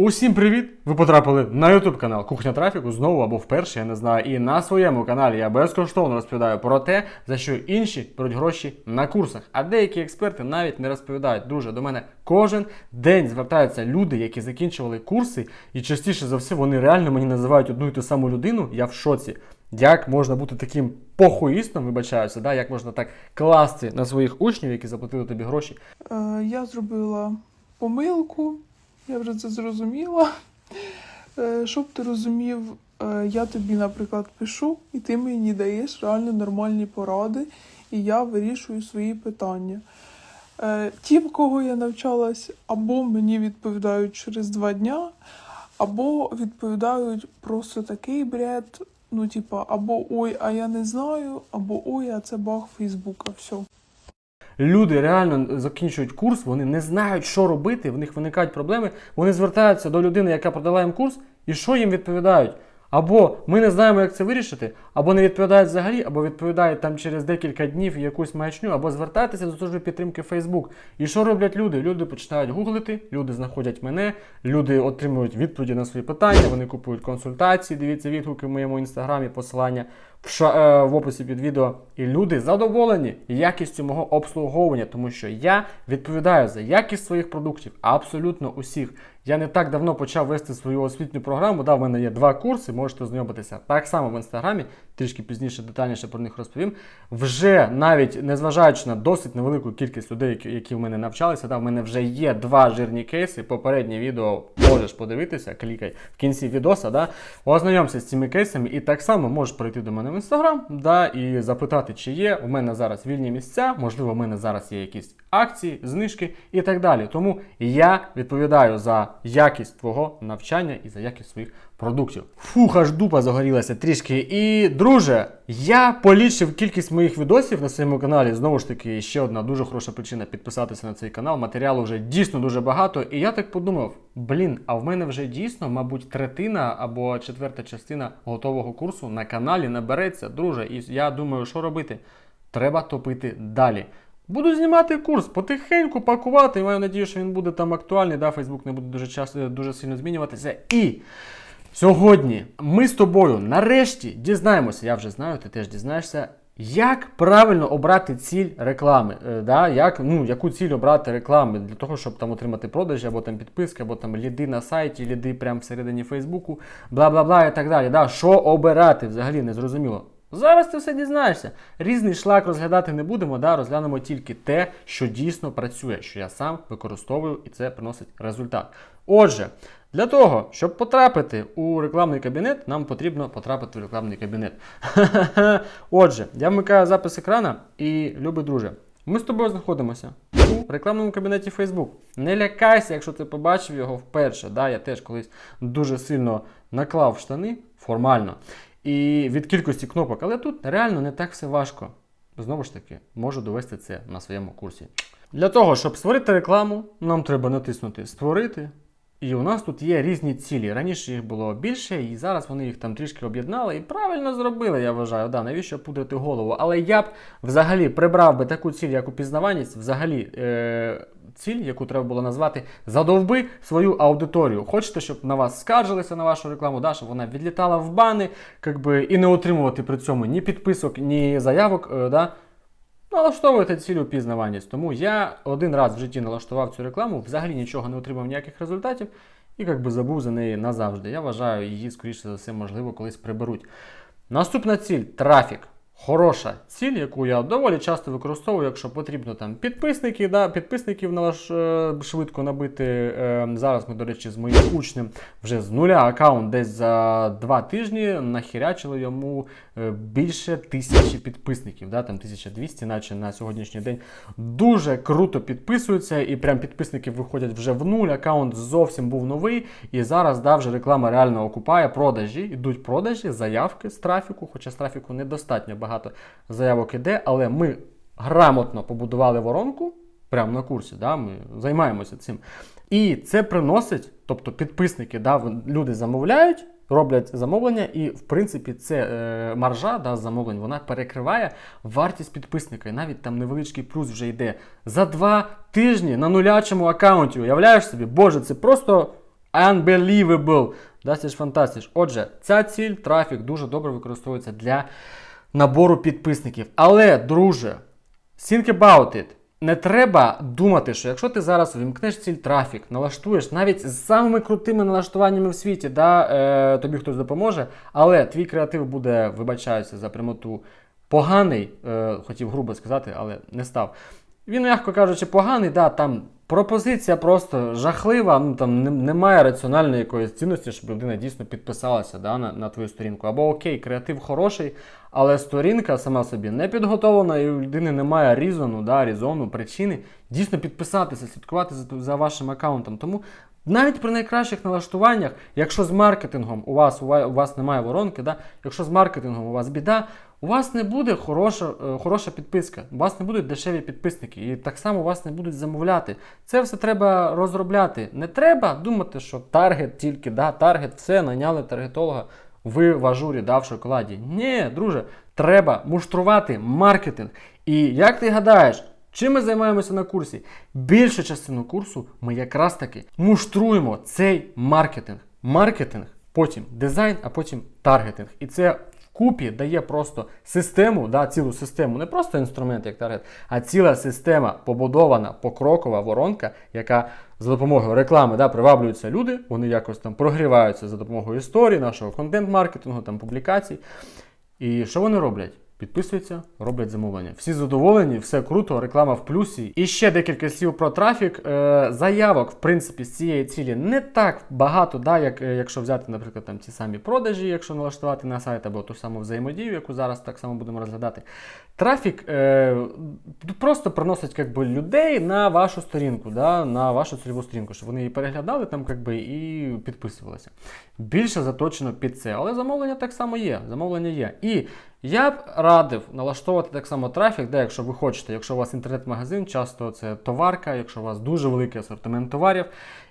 Усім привіт! Ви потрапили на YouTube канал Кухня Трафіку знову або вперше, я не знаю. І на своєму каналі я безкоштовно розповідаю про те, за що інші беруть гроші на курсах. А деякі експерти навіть не розповідають. Друже, до мене кожен день звертаються люди, які закінчували курси, і частіше за все вони реально мені називають одну і ту саму людину. Я в шоці. Як можна бути таким похуїстом, вибачаюся, да? як можна так класти на своїх учнів, які заплатили тобі гроші, Е, Я зробила помилку, я вже це зрозуміла. Е, Щоб ти розумів, е, я тобі, наприклад, пишу, і ти мені даєш реально нормальні поради, і я вирішую свої питання. Е, Ті, в кого я навчалась, або мені відповідають через два дня, або відповідають просто такий бред. Ну, типа, або ой, а я не знаю, або ой, а це баг Фейсбука. Все. Люди реально закінчують курс, вони не знають, що робити, в них виникають проблеми. Вони звертаються до людини, яка продала їм курс, і що їм відповідають? Або ми не знаємо, як це вирішити, або не відповідають взагалі, або відповідають там через декілька днів якусь маячню, або звертайтеся до служби підтримки Facebook. І що роблять люди? Люди починають гуглити, люди знаходять мене, люди отримують відповіді на свої питання, вони купують консультації. Дивіться відгуки в моєму інстаграмі, посилання в, ша- е, в описі під відео. І люди задоволені якістю мого обслуговування, тому що я відповідаю за якість своїх продуктів, абсолютно усіх. Я не так давно почав вести свою освітню програму. Да, в мене є два курси, можете ознайомитися так само в інстаграмі, трішки пізніше детальніше про них розповім. Вже навіть незважаючи на досить невелику кількість людей, які, в мене навчалися, да, в мене вже є два жирні кейси. Попереднє відео можеш подивитися, клікай в кінці відоса, да, ознайомся з цими кейсами, і так само можеш прийти до мене в інстаграм да, і запитати, чи є у мене зараз вільні місця, можливо, в мене зараз є якісь акції, знижки і так далі. Тому я відповідаю за якість твого навчання і за якість своїх продуктів. Фух, аж дупа загорілася трішки. І, друже, я полічив кількість моїх відосів на своєму каналі. Знову ж таки, ще одна дуже хороша причина підписатися на цей канал. Матеріалу вже дійсно дуже багато. І я так подумав: блін, а в мене вже дійсно, мабуть, третина або четверта частина готового курсу на каналі набереться, друже. І я думаю, що робити? Треба топити далі. Буду знімати курс, потихеньку пакувати. Маю надію, що він буде там актуальний. Да, Фейсбук не буде дуже часто дуже сильно змінюватися. І сьогодні ми з тобою нарешті дізнаємося. Я вже знаю, ти теж дізнаєшся. Як правильно обрати ціль реклами? Е, да? Як, ну, яку ціль обрати реклами для того, щоб там отримати продажі, або там підписки, або там ліди на сайті, ліди прямо всередині Фейсбуку, бла бла бла і так далі. Да? Що обирати взагалі не зрозуміло. Зараз ти все дізнаєшся. Різний шлак розглядати не будемо, да? розглянемо тільки те, що дійсно працює, що я сам використовую і це приносить результат. Отже, для того, щоб потрапити у рекламний кабінет, нам потрібно потрапити в рекламний кабінет. Отже, я вмикаю запис екрана і, любий друже, ми з тобою знаходимося у рекламному кабінеті Facebook. Не лякайся, якщо ти побачив його вперше. Да, я теж колись дуже сильно наклав штани формально. І від кількості кнопок, але тут реально не так все важко. Знову ж таки, можу довести це на своєму курсі. Для того, щоб створити рекламу, нам треба натиснути Створити. І у нас тут є різні цілі. Раніше їх було більше, і зараз вони їх там трішки об'єднали і правильно зробили, я вважаю. Да, навіщо пудрити голову? Але я б взагалі прибрав би таку ціль, як упізнаваність, взагалі е- ціль, яку треба було назвати Задовби свою аудиторію. Хочете, щоб на вас скаржилися на вашу рекламу, да, щоб вона відлітала в бани, как би, і не отримувати при цьому ні підписок, ні заявок. Е- да, Налаштовуйте цілю пізнаваність. Тому я один раз в житті налаштував цю рекламу, взагалі нічого не отримав ніяких результатів і як би забув за неї назавжди. Я вважаю, її, скоріше за все, можливо, колись приберуть. Наступна ціль трафік. Хороша ціль, яку я доволі часто використовую, якщо потрібно там підписники, да, підписників налаш, е, швидко набити. Е, зараз ми, до речі, з моїм учнем вже з нуля аккаунт десь за два тижні нахірячили йому е, більше тисячі підписників, да, там 1200, наче на сьогоднішній день. Дуже круто підписуються, і прям підписники виходять вже в нуль. Аккаунт зовсім був новий. І зараз да, вже реклама реально окупає продажі. Ідуть продажі, заявки з трафіку, хоча з трафіку недостатньо багато заявок іде, але ми грамотно побудували воронку прямо на курсі. Да, Ми займаємося цим. І це приносить, тобто підписники, да, люди замовляють. Роблять замовлення, і в принципі це е, маржа да, замовлень вона перекриває вартість підписника. І навіть там невеличкий плюс вже йде за два тижні на нулячому аккаунті. Уявляєш собі, боже, це просто Unbelievable. Is fantastic. Отже, ця ціль, трафік дуже добре використовується для набору підписників. Але, друже, think about it. Не треба думати, що якщо ти зараз вимкнеш ціль трафік, налаштуєш навіть з самими крутими налаштуваннями в світі, да, е, тобі хтось допоможе, але твій креатив буде, вибачаюся за прямоту, поганий, е, хотів грубо сказати, але не став. Він, м'яко кажучи, поганий, да, там пропозиція просто жахлива, ну там немає раціональної якоїсь цінності, щоб людина дійсно підписалася да, на, на твою сторінку. Або окей, креатив хороший, але сторінка сама собі не підготовлена, і у людини немає різону, да, різону, причини дійсно підписатися, слідкувати за, за вашим аккаунтом. Тому навіть при найкращих налаштуваннях, якщо з маркетингом у вас, у вас немає воронки, да, якщо з маркетингом у вас біда, у вас не буде хороша, е, хороша підписка, у вас не будуть дешеві підписники, і так само вас не будуть замовляти. Це все треба розробляти. Не треба думати, що таргет тільки, да, таргет, все, найняли таргетолога, ви в ажурі, да, в шоколаді. Ні, друже, треба муштрувати маркетинг. І як ти гадаєш, Чим ми займаємося на курсі? Більшу частину курсу ми якраз таки муштруємо цей маркетинг. Маркетинг, потім дизайн, а потім таргетинг. І це вкупі дає просто систему, да, цілу систему, не просто інструмент як таргет, а ціла система побудована покрокова воронка, яка за допомогою реклами да, приваблюються люди, вони якось там прогріваються за допомогою історії, нашого контент-маркетингу, там публікацій. І що вони роблять? Підписуються, роблять замовлення. Всі задоволені, все круто, реклама в плюсі. І ще декілька слів про трафік. Е, заявок, в принципі, з цієї цілі не так багато, да, як е, якщо взяти, наприклад, там ці самі продажі, якщо налаштувати на сайт, або ту саму взаємодію, яку зараз так само будемо розглядати. Трафік е, просто приносить как би, людей на вашу сторінку, да, на вашу цільову сторінку, щоб вони її переглядали там, как би, і підписувалися. Більше заточено під це. Але замовлення так само є. Замовлення є. І я б радив налаштовувати так само трафік, де, якщо ви хочете, якщо у вас інтернет-магазин, часто це товарка, якщо у вас дуже великий асортимент товарів,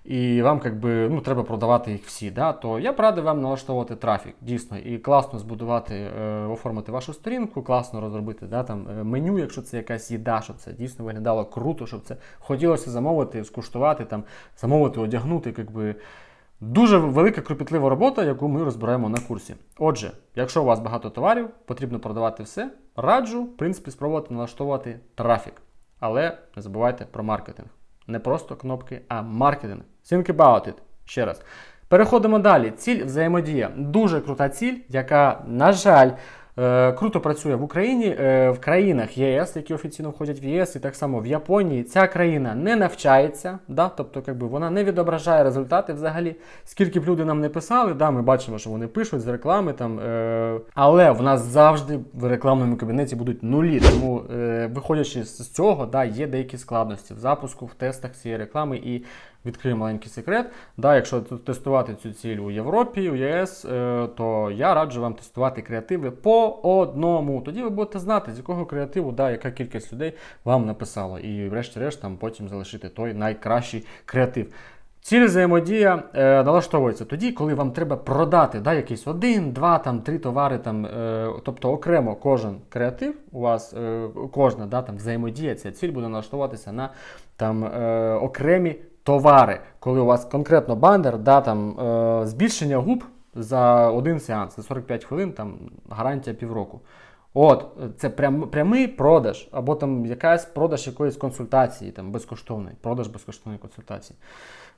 і вам как би, ну, треба продавати їх всі, да, то я б радив вам налаштовувати трафік, дійсно, і класно збудувати, е, оформити вашу сторінку, класно розробити да, там, е, меню, якщо це якась їда, щоб це дійсно виглядало круто, щоб це хотілося замовити, скуштувати, там, замовити, одягнути. Как би, Дуже велика кропітлива робота, яку ми розбираємо на курсі. Отже, якщо у вас багато товарів, потрібно продавати все. Раджу, в принципі, спробувати налаштовувати трафік. Але не забувайте про маркетинг. Не просто кнопки, а маркетинг. Think about it. Ще раз. Переходимо далі. Ціль взаємодія. Дуже крута ціль, яка, на жаль, круто працює в Україні, е, в країнах ЄС, які офіційно входять в ЄС, і так само в Японії. Ця країна не навчається, да? тобто якби, вона не відображає результати взагалі. Скільки б люди нам не писали, да, ми бачимо, що вони пишуть з реклами, там, е, але в нас завжди в рекламному кабінеті будуть нулі. Тому, е, виходячи з цього, да, є деякі складності в запуску, в тестах цієї реклами. І відкрию маленький секрет. Да, якщо тестувати цю ціль у Європі, у ЄС, е, то я раджу вам тестувати креативи по одному. Тоді ви будете знати, з якого креативу, да, яка кількість людей вам написала. І врешті-решт там потім залишити той найкращий креатив. Ціль взаємодія е, налаштовується тоді, коли вам треба продати да, якийсь один, два, там, три товари, там, е, тобто окремо кожен креатив, у вас е, кожна да, там, взаємодія, ця ціль буде налаштовуватися на там, е, окремі товари. Коли у вас конкретно бандер, да, там, е, збільшення губ за один сеанс, за 45 хвилин, там, гарантія півроку. От, це прям, прямий продаж, або там якась продаж якоїсь консультації, там безкоштовний, продаж безкоштовної консультації.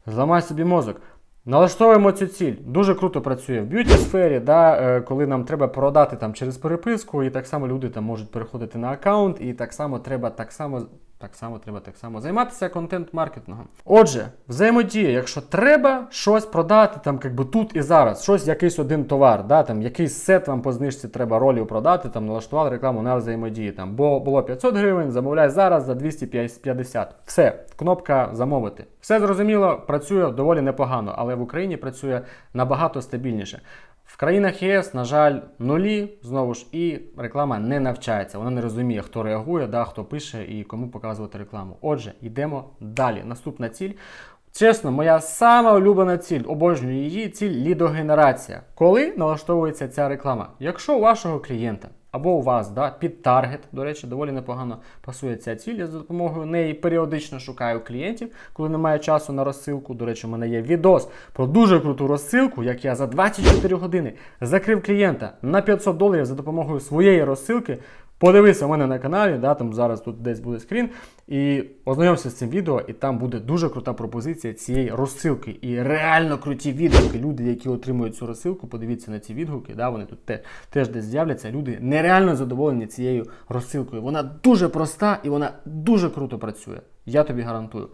Зламай собі мозок. Налаштовуємо цю ціль. Дуже круто працює в б'юті сфері, да, е, коли нам треба продати там через переписку, і так само люди там можуть переходити на аккаунт, і так само треба так само. Так само треба так само займатися контент-маркетингом. Отже, взаємодія, якщо треба щось продати, там якби тут і зараз, щось, якийсь один товар, да, там якийсь сет вам по знижці треба ролів продати, там налаштували рекламу на взаємодії. Там бо було 500 гривень, замовляй зараз за 250. Все, кнопка замовити. Все зрозуміло, працює доволі непогано, але в Україні працює набагато стабільніше. Країнах ЄС, на жаль, нулі знову ж і реклама не навчається. Вона не розуміє, хто реагує, да, хто пише і кому показувати рекламу. Отже, йдемо далі. Наступна ціль. Чесно, моя сама улюблена ціль, обожнюю її, ціль лідогенерація. Коли налаштовується ця реклама? Якщо у вашого клієнта або у вас да, під таргет. До речі, доволі непогано пасує ця ціль. Я за допомогою неї періодично шукаю клієнтів, коли немає часу на розсилку. До речі, у мене є відос про дуже круту розсилку, як я за 24 години закрив клієнта на 500 доларів за допомогою своєї розсилки. Подивися у мене на каналі, да, там зараз тут десь буде скрін, і ознайомся з цим відео, і там буде дуже крута пропозиція цієї розсилки. І реально круті відгуки. Люди, які отримують цю розсилку, подивіться на ці відгуки, да, вони тут те, теж десь з'являться. Люди нереально задоволені цією розсилкою. Вона дуже проста і вона дуже круто працює. Я тобі гарантую.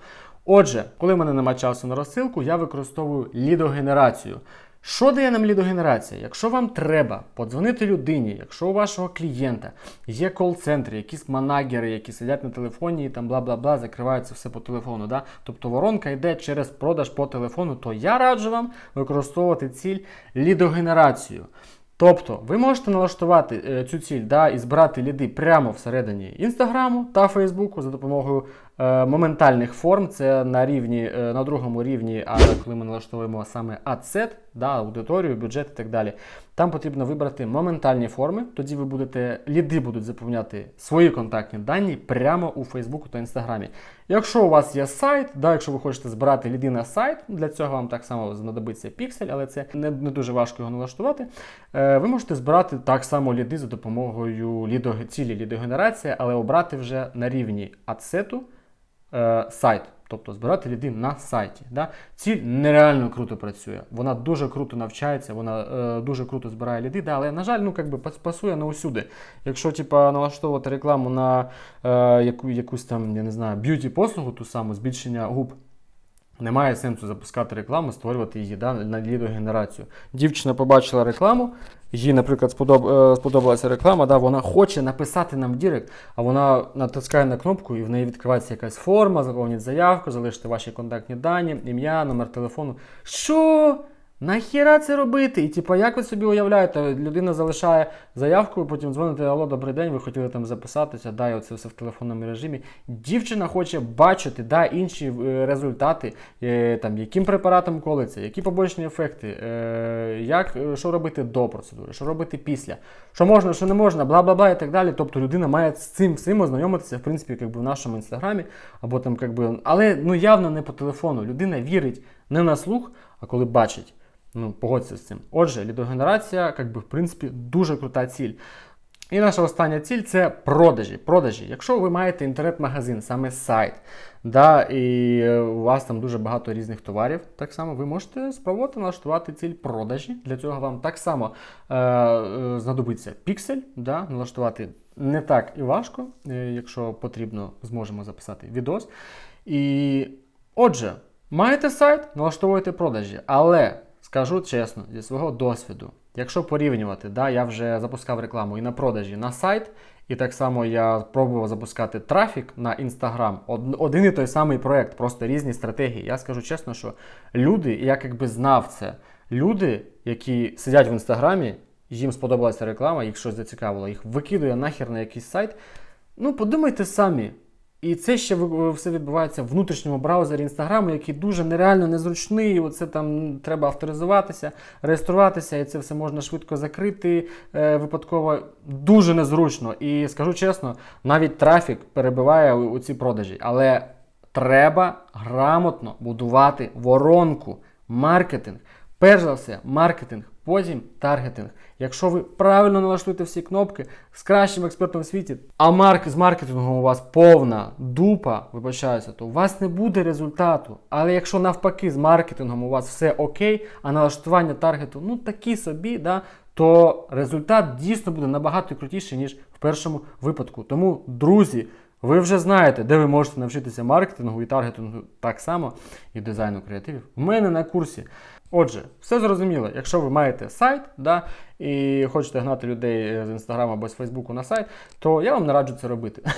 Отже, коли в мене немає часу на розсилку, я використовую лідогенерацію. Що дає нам лідогенерація? Якщо вам треба подзвонити людині, якщо у вашого клієнта є кол-центри, якісь манагери, які сидять на телефоні і там бла-бла-бла, закриваються все по телефону. Да? Тобто воронка йде через продаж по телефону, то я раджу вам використовувати ціль лідогенерацію. Тобто ви можете налаштувати е, цю ціль да, і збирати ліди прямо всередині Інстаграму та Фейсбуку за допомогою е, моментальних форм. Це на рівні, е, на другому рівні, а коли ми налаштовуємо саме адсет, да, аудиторію, бюджет і так далі. Там потрібно вибрати моментальні форми. Тоді ви будете ліди будуть заповняти свої контактні дані прямо у Фейсбуку та Інстаграмі. Якщо у вас є сайт, да, якщо ви хочете збирати ліди на сайт, для цього вам так само знадобиться піксель, але це не, не дуже важко його налаштувати. Е, ви можете збирати так само ліди за допомогою лідо, цілі лідогенерації, але обрати вже на рівні адсету е, сайт. Тобто збирати ліди на сайті. Да? Ціль нереально круто працює. Вона дуже круто навчається, вона е, дуже круто збирає ліди, да, але, на жаль, ну, якби пасує на усюди. Якщо типа, налаштовувати рекламу на е, яку, якусь там, я не знаю, б'юті-послугу, ту саму, збільшення губ, немає сенсу запускати рекламу, створювати її да, на лідогенерацію. Дівчина побачила рекламу, їй, наприклад, сподоб, е, сподобалася реклама, да, вона хоче написати нам в Дірект, а вона натискає на кнопку і в неї відкривається якась форма, заповніть заявку, залиште ваші контактні дані, ім'я, номер телефону. Що? Нахіра це робити? І типу, як ви собі уявляєте, людина залишає заявку, потім дзвоните, алло, добрий день, ви хотіли там записатися, да, і оце все в телефонному режимі. Дівчина хоче бачити да, інші е, результати, е, там, яким препаратом колиться, які побочні ефекти, е, як, е, що робити до процедури, що робити після, що можна, що не можна, бла бла бла і так далі. Тобто людина має з цим всім ознайомитися, в принципі, як би в нашому інстаграмі, або там, як би, але ну, явно не по телефону. Людина вірить не на слух, а коли бачить. Ну, погодься з цим. Отже, лідогенерація, як би, в принципі, дуже крута ціль. І наша остання ціль це продажі. Продажі. Якщо ви маєте інтернет-магазин, саме сайт, да, і е, у вас там дуже багато різних товарів, так само ви можете спробувати налаштувати ціль продажі. Для цього вам так само е, е, знадобиться піксель, да, налаштувати не так і важко, е, якщо потрібно, зможемо записати відос. І отже, маєте сайт, налаштовуєте продажі, але скажу чесно, зі свого досвіду, якщо порівнювати, да, я вже запускав рекламу і на продажі на сайт, і так само я пробував запускати трафік на Інстаграм. Один і той самий проект, просто різні стратегії. Я скажу чесно, що люди, я якби знав це, люди, які сидять в інстаграмі, їм сподобалася реклама, їх щось зацікавило, їх викидує нахер на якийсь сайт. Ну, подумайте самі. І це ще ви- все відбувається в внутрішньому браузері Інстаграму, який дуже нереально незручний. Оце там треба авторизуватися, реєструватися, і це все можна швидко закрити е, випадково. Дуже незручно. І скажу чесно, навіть трафік перебиває у, у ці продажі. Але треба грамотно будувати воронку, маркетинг. Перш за все, маркетинг, потім таргетинг. Якщо ви правильно налаштуєте всі кнопки з кращим експертом в світі, а марк з маркетингом у вас повна дупа, вибачаюся, то у вас не буде результату. Але якщо навпаки з маркетингом у вас все окей, а налаштування таргету ну такі собі, да, то результат дійсно буде набагато крутіший, ніж в першому випадку. Тому, друзі, ви вже знаєте, де ви можете навчитися маркетингу і таргетингу так само, і дизайну креативів. У мене на курсі. Отже, все зрозуміло. Якщо ви маєте сайт да, і хочете гнати людей з інстаграму або з Фейсбуку на сайт, то я вам не раджу це робити.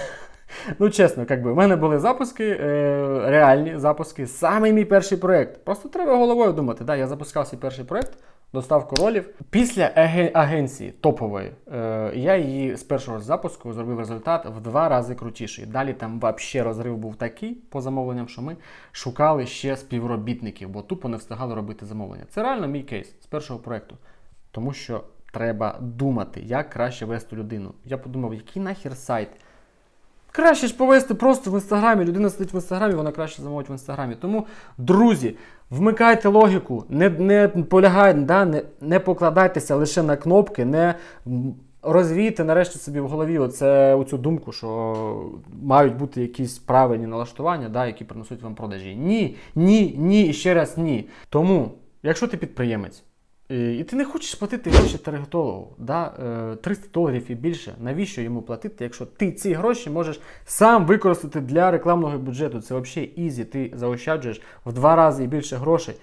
Ну, чесно, якби в мене були запуски, е, реальні запуски, саме мій перший проєкт. Просто треба головою думати. Да, я запускав свій перший проєкт, доставку ролів. Після аге- агенції топової, е, я її з першого запуску зробив результат в два рази крутіший. Далі там взагалі розрив був такий по замовленням, що ми шукали ще співробітників, бо тупо не встигали робити замовлення. Це реально мій кейс з першого проєкту. Тому що треба думати, як краще вести людину. Я подумав, який нахер сайт? Краще ж повести просто в інстаграмі. Людина сидить в інстаграмі, вона краще замовить в інстаграмі. Тому, друзі, вмикайте логіку, не, не полягайте, да, не, не покладайтеся лише на кнопки, не розвійте нарешті собі в голові оце, оцю думку, що мають бути якісь правильні налаштування, да, які принесуть вам продажі. Ні, ні, ні і ще раз ні. Тому, якщо ти підприємець, і і ти не хочеш платити гроші таргетологу, да, е, 300 доларів і більше. Навіщо йому платити, якщо ти ці гроші можеш сам використати для рекламного бюджету? Це взагалі ізі, ти заощаджуєш в два рази і більше грошей.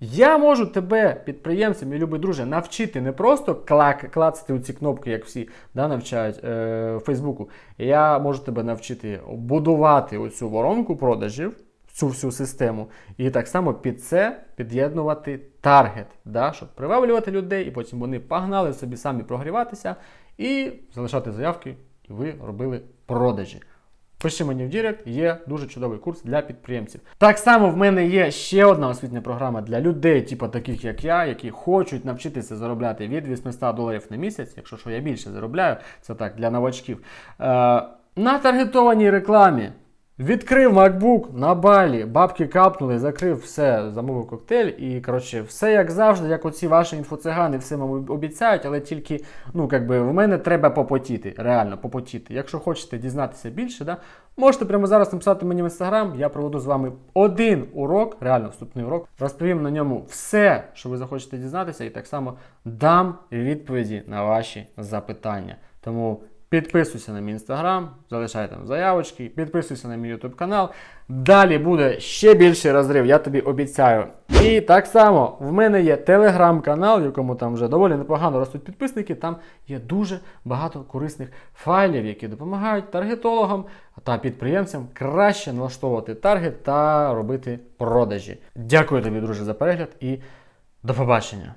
Я можу тебе, підприємця, мій любий друже, навчити не просто клак, клацати у ці кнопки, як всі да, навчають е, в Фейсбуку. Я можу тебе навчити будувати оцю воронку продажів, цю всю систему, і так само під це під'єднувати таргет, да, щоб приваблювати людей, і потім вони погнали собі самі прогріватися і залишати заявки, і ви робили продажі. Пиши мені в Дірект, є дуже чудовий курс для підприємців. Так само в мене є ще одна освітня програма для людей, типу таких як я, які хочуть навчитися заробляти від 800 доларів на місяць, якщо що я більше заробляю, це так для новачків. Е, на таргетованій рекламі. Відкрив MacBook на балі, бабки капнули, закрив все, замовив коктейль. І коротше, все як завжди, як оці ваші інфоцигани, все вам обіцяють, але тільки ну, как би, в мене треба попотіти, реально попотіти. Якщо хочете дізнатися більше, да, можете прямо зараз написати мені в інстаграм. Я проведу з вами один урок, реально вступний урок. Розповім на ньому все, що ви захочете дізнатися, і так само дам відповіді на ваші запитання. Тому. Підписуйся на мій інстаграм, залишай там заявочки, підписуйся на мій ютуб канал. Далі буде ще більший розрив, я тобі обіцяю. І так само в мене є телеграм-канал, якому там вже доволі непогано ростуть підписники. Там є дуже багато корисних файлів, які допомагають таргетологам та підприємцям краще налаштовувати таргет та робити продажі. Дякую тобі, друже, за перегляд і до побачення!